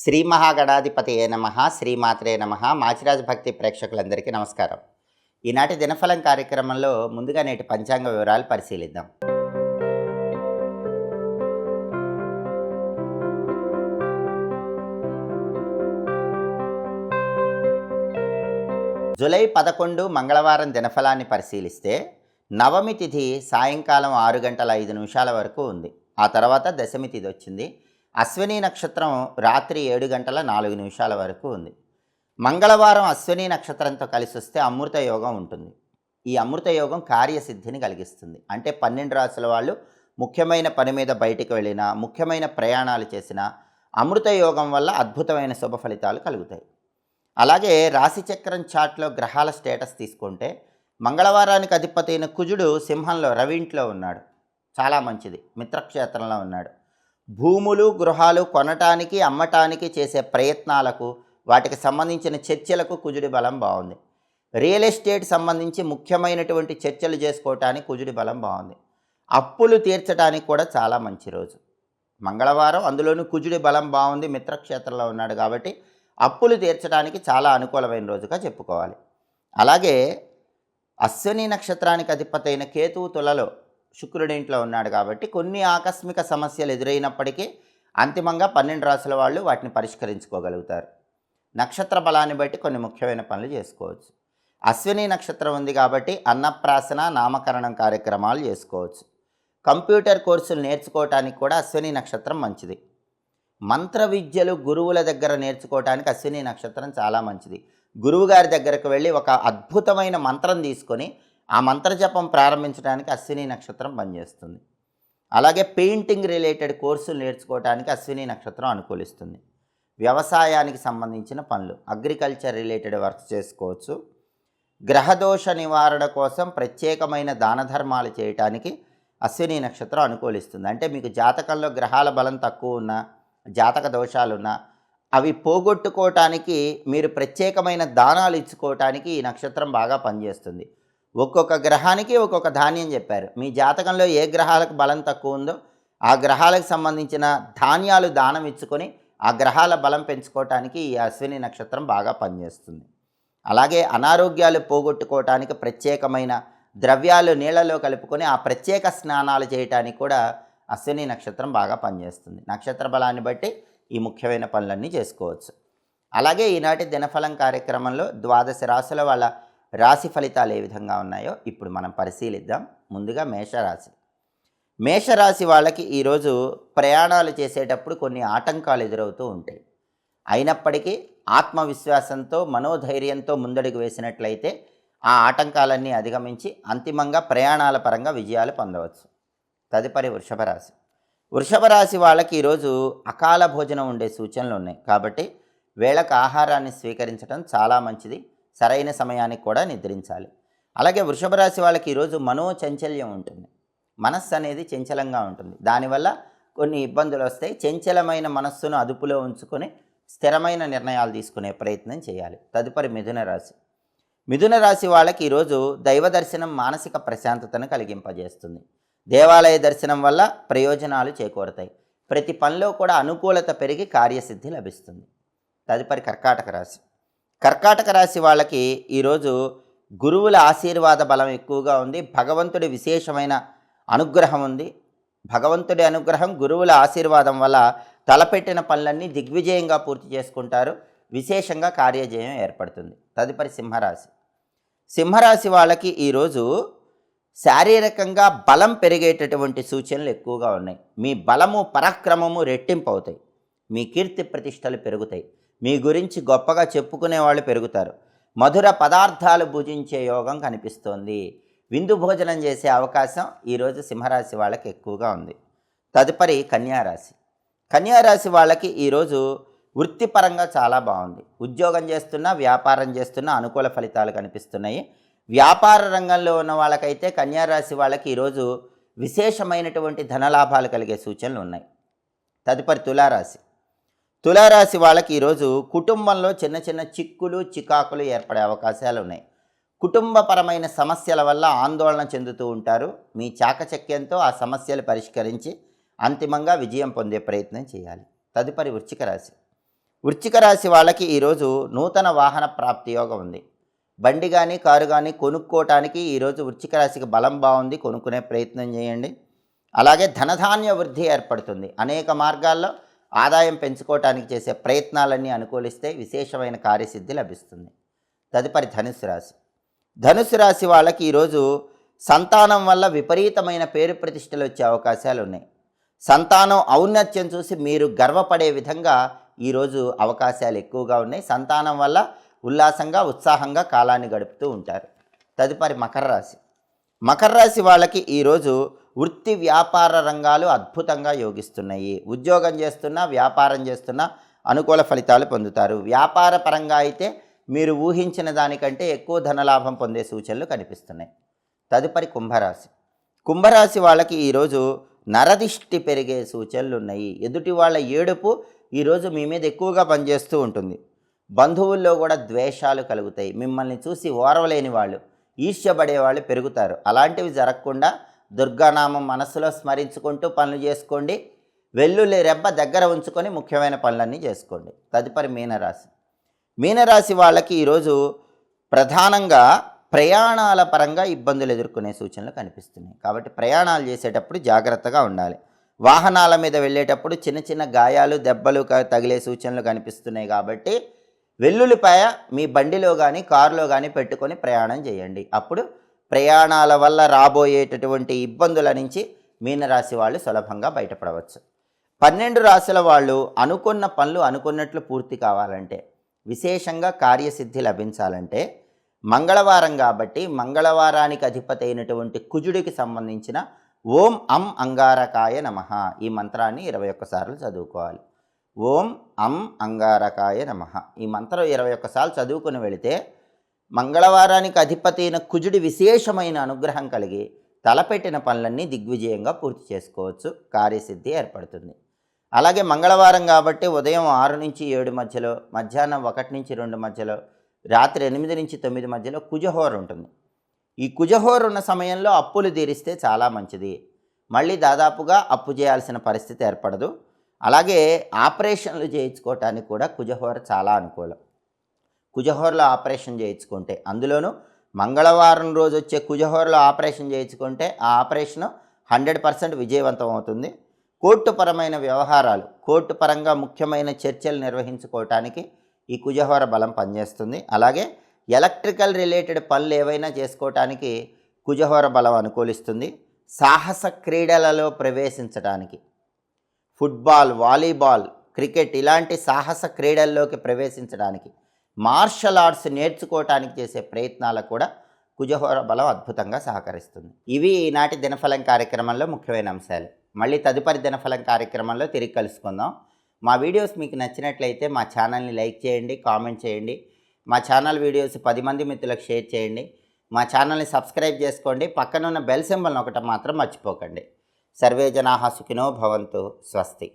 శ్రీ మహాగణాధిపతి ఏ నమ శ్రీమాత్రే నమ. మాచిరాజు భక్తి ప్రేక్షకులందరికీ నమస్కారం. ఈనాటి దినఫలం కార్యక్రమంలో ముందుగా నేటి పంచాంగ వివరాలు పరిశీలిద్దాం. జూలై పదకొండు మంగళవారం దినఫలాన్ని పరిశీలిస్తే నవమి తిథి సాయంకాలం ఆరు గంటల ఐదు నిమిషాల వరకు ఉంది. ఆ తర్వాత దశమి తిథి వచ్చింది. అశ్విని నక్షత్రం రాత్రి ఏడు గంటల నాలుగు నిమిషాల వరకు ఉంది. మంగళవారం అశ్విని నక్షత్రంతో కలిసి వస్తే అమృత యోగం ఉంటుంది. ఈ అమృత యోగం కార్యసిద్ధిని కలిగిస్తుంది. అంటే పన్నెండు రాసుల వాళ్ళు ముఖ్యమైన పని మీద బయటికి వెళ్ళినా ముఖ్యమైన ప్రయాణాలు చేసినా అమృత యోగం వల్ల అద్భుతమైన శుభ ఫలితాలు కలుగుతాయి. అలాగే రాశిచక్రం చాట్లో గ్రహాల స్టేటస్ తీసుకుంటే మంగళవారానికి అధిపతి అయిన కుజుడు సింహంలో రవింట్లో ఉన్నాడు. చాలా మంచిది. మిత్రక్షేత్రంలో ఉన్నాడు. భూములు గృహాలు కొనటానికి అమ్మటానికి చేసే ప్రయత్నాలకు వాటికి సంబంధించిన చర్చలకు కుజుడి బలం బాగుంది. రియల్ ఎస్టేట్ సంబంధించి ముఖ్యమైనటువంటి చర్చలు చేసుకోవటానికి కుజుడి బలం బాగుంది. అప్పులు తీర్చడానికి కూడా చాలా మంచి రోజు. మంగళవారం అందులోనూ కుజుడి బలం బాగుంది మిత్రక్షేత్రంలో ఉన్నాడు కాబట్టి అప్పులు తీర్చడానికి చాలా అనుకూలమైన రోజుగా చెప్పుకోవాలి. అలాగే అశ్విని నక్షత్రానికి అధిపతైన కేతువు తులలో శుక్రుడి ఇంట్లో ఉన్నాడు కాబట్టి కొన్ని ఆకస్మిక సమస్యలు ఎదురైనప్పటికీ అంతిమంగా పన్నెండు రాసుల వాళ్ళు వాటిని పరిష్కరించుకోగలుగుతారు. నక్షత్ర బలాన్ని బట్టి కొన్ని ముఖ్యమైన పనులు చేసుకోవచ్చు. అశ్విని నక్షత్రం ఉంది కాబట్టి అన్నప్రాసన నామకరణం కార్యక్రమాలు చేసుకోవచ్చు. కంప్యూటర్ కోర్సులు నేర్చుకోవటానికి కూడా అశ్విని నక్షత్రం మంచిది. మంత్ర విద్యలు గురువుల దగ్గర నేర్చుకోవటానికి అశ్విని నక్షత్రం చాలా మంచిది. గురువుగారి దగ్గరకు వెళ్ళి ఒక అద్భుతమైన మంత్రం తీసుకొని ఆ మంత్రజపం ప్రారంభించడానికి అశ్విని నక్షత్రం పనిచేస్తుంది. అలాగే పెయింటింగ్ రిలేటెడ్ కోర్సులు నేర్చుకోవడానికి అశ్విని నక్షత్రం అనుకూలిస్తుంది. వ్యవసాయానికి సంబంధించిన పనులు అగ్రికల్చర్ రిలేటెడ్ వర్క్స్ చేసుకోవచ్చు. గ్రహదోష నివారణ కోసం ప్రత్యేకమైన దాన ధర్మాలు చేయటానికి అశ్విని నక్షత్రం అనుకూలిస్తుంది. అంటే మీకు జాతకంలో గ్రహాల బలం తక్కువ ఉన్నా జాతక దోషాలున్నా అవి పోగొట్టుకోవటానికి మీరు ప్రత్యేకమైన దానాలు ఇచ్చుకోవటానికి ఈ నక్షత్రం బాగా పనిచేస్తుంది. ఒక్కొక్క గ్రహానికి ఒక్కొక్క ధాన్యం చెప్పారు. మీ జాతకంలో ఏ గ్రహాలకు బలం తక్కువ ఉందో ఆ గ్రహాలకు సంబంధించిన ధాన్యాలు దానం ఇచ్చుకొని ఆ గ్రహాల బలం పెంచుకోవటానికి ఈ అశ్విని నక్షత్రం బాగా పనిచేస్తుంది. అలాగే అనారోగ్యాలు పోగొట్టుకోవటానికి ప్రత్యేకమైన ద్రవ్యాలు నీళ్ళలో కలుపుకొని ఆ ప్రత్యేక స్నానాలు చేయటానికి కూడా అశ్విని నక్షత్రం బాగా పనిచేస్తుంది. నక్షత్ర బలాన్ని బట్టి ఈ ముఖ్యమైన పనులన్నీ చేసుకోవచ్చు. అలాగే ఈనాటి దినఫలం కార్యక్రమంలో ద్వాదశ రాశుల వాళ్ళ రాశి ఫలితాలు ఏ విధంగా ఉన్నాయో ఇప్పుడు మనం పరిశీలిద్దాం. ముందుగా మేషరాశి. మేషరాశి వాళ్ళకి ఈరోజు ప్రయాణాలు చేసేటప్పుడు కొన్ని ఆటంకాలు ఎదురవుతూ ఉంటాయి. అయినప్పటికీ ఆత్మవిశ్వాసంతో మనోధైర్యంతో ముందడుగు వేసినట్లయితే ఆ ఆటంకాలన్నీ అధిగమించి అంతిమంగా ప్రయాణాల పరంగా విజయాలు పొందవచ్చు. తదుపరి వృషభ రాశి. వృషభ రాశి వాళ్ళకి ఈరోజు అకాల భోజనం ఉండే సూచనలు ఉన్నాయి. కాబట్టి వేళకు ఆహారాన్ని స్వీకరించడం చాలా మంచిది. సరైన సమయానికి కూడా నిద్రించాలి. అలాగే వృషభ రాశి వాళ్ళకి ఈరోజు మనోచంచల్యం ఉంటుంది. మనస్సు అనేది చంచలంగా ఉంటుంది. దానివల్ల కొన్ని ఇబ్బందులు వస్తాయి. చంచలమైన మనస్సును అదుపులో ఉంచుకొని స్థిరమైన నిర్ణయాలు తీసుకునే ప్రయత్నం చేయాలి. తదుపరి మిథున రాశి. మిథున రాశి వాళ్ళకి ఈరోజు దైవ దర్శనం మానసిక ప్రశాంతతను కలిగింపజేస్తుంది. దేవాలయ దర్శనం వల్ల ప్రయోజనాలు చేకూరతాయి. ప్రతి పనిలో కూడా అనుకూలత పెరిగి కార్యసిద్ధి లభిస్తుంది. తదుపరి కర్కాటక రాశి. కర్కాటక రాశి వాళ్ళకి ఈరోజు గురువుల ఆశీర్వాద బలం ఎక్కువగా ఉంది. భగవంతుడి విశేషమైన అనుగ్రహం ఉంది. భగవంతుడి అనుగ్రహం గురువుల ఆశీర్వాదం వల్ల తలపెట్టిన పనులన్నీ దిగ్విజయంగా పూర్తి చేసుకుంటారు. విశేషంగా కార్యజయం ఏర్పడుతుంది. తదుపరి సింహరాశి. సింహరాశి వాళ్ళకి ఈరోజు శారీరకంగా బలం పెరిగేటటువంటి సూచనలు ఎక్కువగా ఉన్నాయి. మీ బలము పరాక్రమము రెట్టింపు అవుతాయి. మీ కీర్తి ప్రతిష్టలు పెరుగుతాయి. మీ గురించి గొప్పగా చెప్పుకునే వాళ్ళు పెరుగుతారు. మధుర పదార్థాలు భుజించే యోగం కనిపిస్తోంది. విందు భోజనం చేసే అవకాశం ఈరోజు సింహరాశి వాళ్ళకి ఎక్కువగా ఉంది. తదుపరి కన్యారాశి. కన్యారాశి వాళ్ళకి ఈరోజు వృత్తిపరంగా చాలా బాగుంది. ఉద్యోగం చేస్తున్నా వ్యాపారం చేస్తున్నా అనుకూల ఫలితాలు కనిపిస్తున్నాయి. వ్యాపార రంగంలో ఉన్న వాళ్ళకైతే కన్యారాశి వాళ్ళకి ఈరోజు విశేషమైనటువంటి ధనలాభాలు కలిగే సూచనలు ఉన్నాయి. తదుపరి తులారాశి. తులారాశి వాళ్ళకి ఈరోజు కుటుంబంలో చిన్న చిన్న చిక్కులు చికాకులు ఏర్పడే అవకాశాలు ఉన్నాయి కుటుంబపరమైన సమస్యల వల్ల ఆందోళన చెందుతూ ఉంటారు. మీ చాకచక్యంతో ఆ సమస్యలు పరిష్కరించి అంతిమంగా విజయం పొందే ప్రయత్నం చేయాలి. తదుపరి వృచ్చిక రాశి. వృచ్చిక రాశి వాళ్ళకి ఈరోజు నూతన వాహన ప్రాప్తి యోగం ఉంది. బండి కానీ కారు కానీ కొనుక్కోవటానికి ఈరోజు వృచ్చిక రాశికి బలం బాగుంది. కొనుక్కునే ప్రయత్నం చేయండి. అలాగే ధనధాన్య వృద్ధి ఏర్పడుతుంది. అనేక మార్గాల్లో ఆదాయం పెంచుకోవటానికి చేసే ప్రయత్నాలన్నీ అనుకూలిస్తే విశేషమైన కార్యసిద్ధి లభిస్తుంది. తదుపరి ధనుసు రాశి. ధనుసు రాశి వాళ్ళకి ఈరోజు సంతానం వల్ల విపరీతమైన పేరు ప్రతిష్టలు వచ్చే అవకాశాలు ఉన్నాయి. సంతానం ఔన్నత్యం చూసి మీరు గర్వపడే విధంగా ఈరోజు అవకాశాలు ఎక్కువగా ఉన్నాయి. సంతానం వల్ల ఉల్లాసంగా ఉత్సాహంగా కాలాన్ని గడుపుతూ ఉంటారు. తదుపరి మకర రాశి. మకర రాశి వాళ్ళకి ఈరోజు వృత్తి వ్యాపార రంగాలు అద్భుతంగా యోగిస్తున్నాయి. ఉద్యోగం చేస్తున్నా వ్యాపారం చేస్తున్నా అనుకూల ఫలితాలు పొందుతారు. వ్యాపార పరంగా అయితే మీరు ఊహించిన దానికంటే ఎక్కువ ధనలాభం పొందే సూచనలు కనిపిస్తున్నాయి. తదుపరి కుంభరాశి. కుంభరాశి వాళ్ళకి ఈరోజు నరదిష్టి పెరిగే సూచనలు ఉన్నాయి. ఎదుటి వాళ్ళ ఏడుపు ఈరోజు మీ మీద ఎక్కువగా పనిచేస్తూ ఉంటుంది. బంధువుల్లో కూడా ద్వేషాలు కలుగుతాయి. మిమ్మల్ని చూసి ఓర్వలేని వాళ్ళు ఈర్ష్యపడే వాళ్ళు పెరుగుతారు. అలాంటివి జరగకుండా దుర్గానామం మనసులో స్మరించుకుంటూ పనులు చేసుకోండి. వెల్లుల్లి రెబ్బ దగ్గర ఉంచుకొని ముఖ్యమైన పనులన్నీ చేసుకోండి. తదుపరి మీనరాశి. మీనరాశి వాళ్ళకి ఈరోజు ప్రధానంగా ప్రయాణాల పరంగా ఇబ్బందులు ఎదుర్కొనే సూచనలు కనిపిస్తున్నాయి. కాబట్టి ప్రయాణాలు చేసేటప్పుడు జాగ్రత్తగా ఉండాలి. వాహనాల మీద వెళ్ళేటప్పుడు చిన్న చిన్న గాయాలు దెబ్బలు తగిలే సూచనలు కనిపిస్తున్నాయి కాబట్టి వెల్లుల్లిపాయ మీ బండిలో కానీ కారులో కానీ పెట్టుకొని ప్రయాణం చేయండి. అప్పుడు ప్రయాణాల వల్ల రాబోయేటటువంటి ఇబ్బందుల నుంచి మీనరాశి వాళ్ళు సులభంగా బయటపడవచ్చు. పన్నెండు రాశుల వాళ్ళు అనుకున్న పనులు అనుకున్నట్లు పూర్తి కావాలంటే విశేషంగా కార్యసిద్ధి లభించాలంటే మంగళవారం కాబట్టి మంగళవారానికి అధిపతి అయినటువంటి కుజుడికి సంబంధించిన ఓం అం అంగారకాయ నమ ఈ మంత్రాన్ని ఇరవై ఒక్కసార్లు చదువుకోవాలి. ఓం అం అంగారకాయ నమ ఈ మంత్రం ఇరవై ఒక్కసార్లు చదువుకుని వెళితే మంగళవారానికి అధిపతి అయిన కుజుడి విశేషమైన అనుగ్రహం కలిగి తలపెట్టిన పనులన్నీ దిగ్విజయంగా పూర్తి చేసుకోవచ్చు. కార్యసిద్ధి ఏర్పడుతుంది. అలాగే మంగళవారం కాబట్టి ఉదయం ఆరు నుంచి ఏడు మధ్యలో మధ్యాహ్నం ఒకటి నుంచి రెండు మధ్యలో రాత్రి ఎనిమిది నుంచి తొమ్మిది మధ్యలో కుజహోర ఉంటుంది. ఈ కుజహోర ఉన్న సమయంలో అప్పులు తీరిస్తే చాలా మంచిది. మళ్ళీ దాదాపుగా అప్పు చేయాల్సిన పరిస్థితి ఏర్పడదు. అలాగే ఆపరేషన్లు చేయించుకోవటానికి కూడా కుజహోర చాలా అనుకూలం. కుజహోరలో ఆపరేషన్ చేయించుకుంటే అందులోనూ మంగళవారం రోజు వచ్చే కుజహోరలో ఆపరేషన్ చేయించుకుంటే ఆ ఆపరేషన్ హండ్రెడ్ పర్సెంట్ విజయవంతం అవుతుంది. కోర్టుపరమైన వ్యవహారాలు కోర్టు పరంగా ముఖ్యమైన చర్చలు నిర్వహించుకోవటానికి ఈ కుజహోర బలం పనిచేస్తుంది. అలాగే ఎలక్ట్రికల్ రిలేటెడ్ పనులు ఏవైనా చేసుకోవటానికి కుజహోర బలం అనుకూలిస్తుంది. సాహస క్రీడలలో ప్రవేశించడానికి ఫుట్బాల్ వాలీబాల్ క్రికెట్ ఇలాంటి సాహస క్రీడల్లోకి ప్రవేశించడానికి మార్షల్ ఆర్ట్స్ నేర్చుకోవటానికి చేసే ప్రయత్నాలకు కూడా కుజహోర బలం అద్భుతంగా సహకరిస్తుంది. ఇవి ఈనాటి దినఫలం కార్యక్రమంలో ముఖ్యమైన అంశాలు. మళ్ళీ తదుపరి దినఫలం కార్యక్రమంలో తిరిగి కలుసుకుందాం. మా వీడియోస్ మీకు నచ్చినట్లయితే మా ఛానల్ని లైక్ చేయండి కామెంట్ చేయండి. మా ఛానల్ వీడియోస్ పది మంది మిత్రులకు షేర్ చేయండి. మా ఛానల్ని సబ్స్క్రైబ్ చేసుకోండి. పక్కనున్న బెల్ సింబల్ ఒకటి మాత్రం మర్చిపోకండి. సర్వే జనాహ సుఖినో భవంతు. స్వస్తి.